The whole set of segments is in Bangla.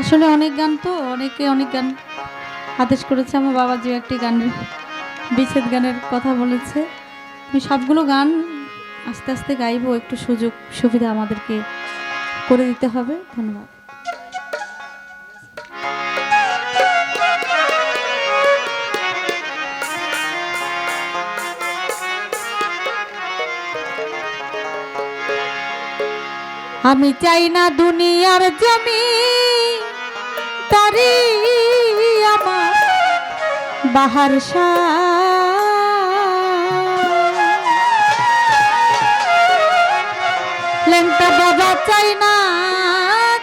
আসলে অনেক গান তো, অনেকে অনেক গান আদেশ করেছে। আমার বাবা যে একটি গানের বিচ্ছেদ গানের কথা বলেছে। আমি সবগুলো গান আস্তে আস্তে গাইবো, একটু সুযোগ সুবিধা আমাদেরকে করে দিতে হবে। ধন্যবাদ। আমি চাই না দুনিয়ার জমি তারি আমার বাহার লেংটা বাবা চাই না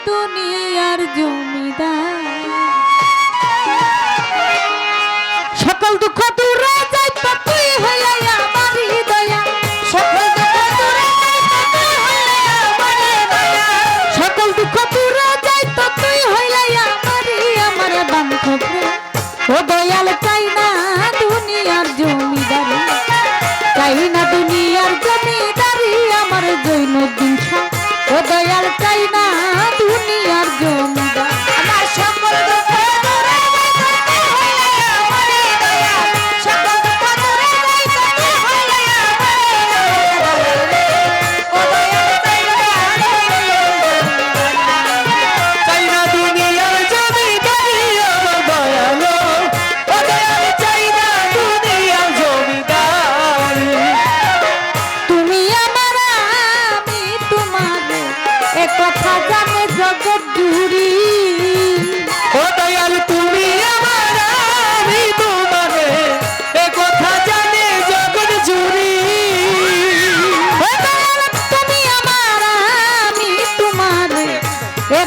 দুনিয়ার জমিদার। সকল দুঃখ দূর কাল চাই না।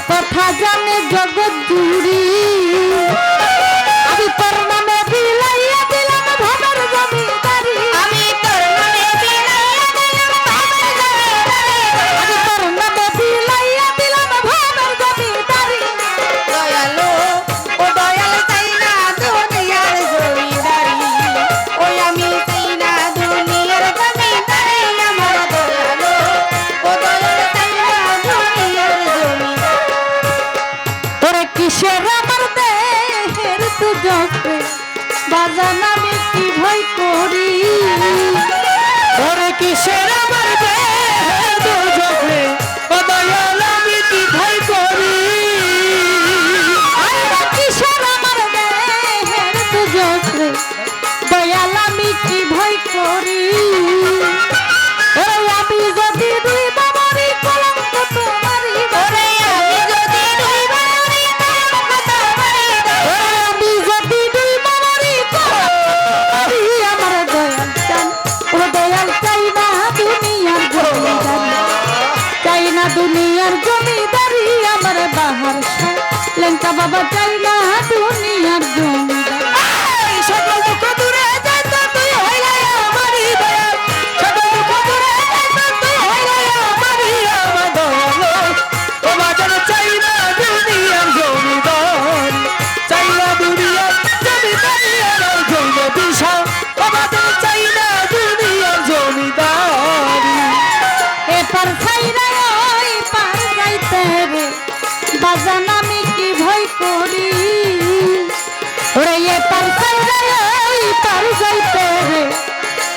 কথা জানে জগৎ জুড়ে। কিসের মারবে দুজনে ও দয়াল, আমি কি ভাই করি কিসের মারবে দুজনে দয়াল, আমি কি ভাই করি। বাবা চাইলা দুনিয়ার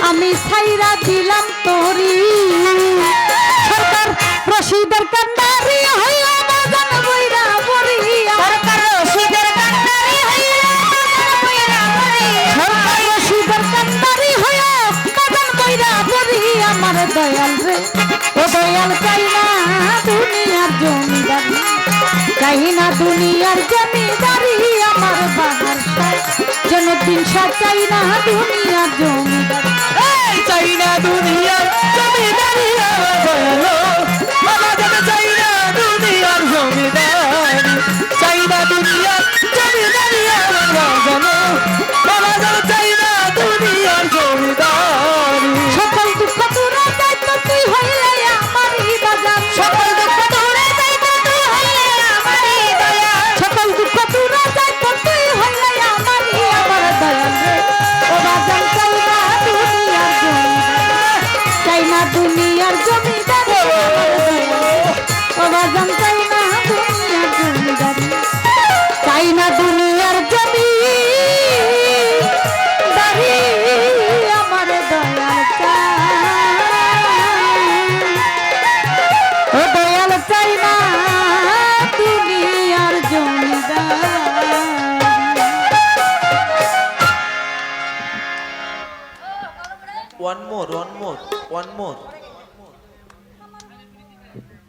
আমি সাইরা দিলাম তোরি। সরকার রশিদের কান্ডারি হইয়া দয়াল রে ও দয়াল কাইনা দুনিয়ার জমিদারি। কাইনা দুনিয়ার জমিদারি আমার বাবা দিন সার চাই না দুনিয়া জমিদার। চাই দুনিয়া one more, one more, one more.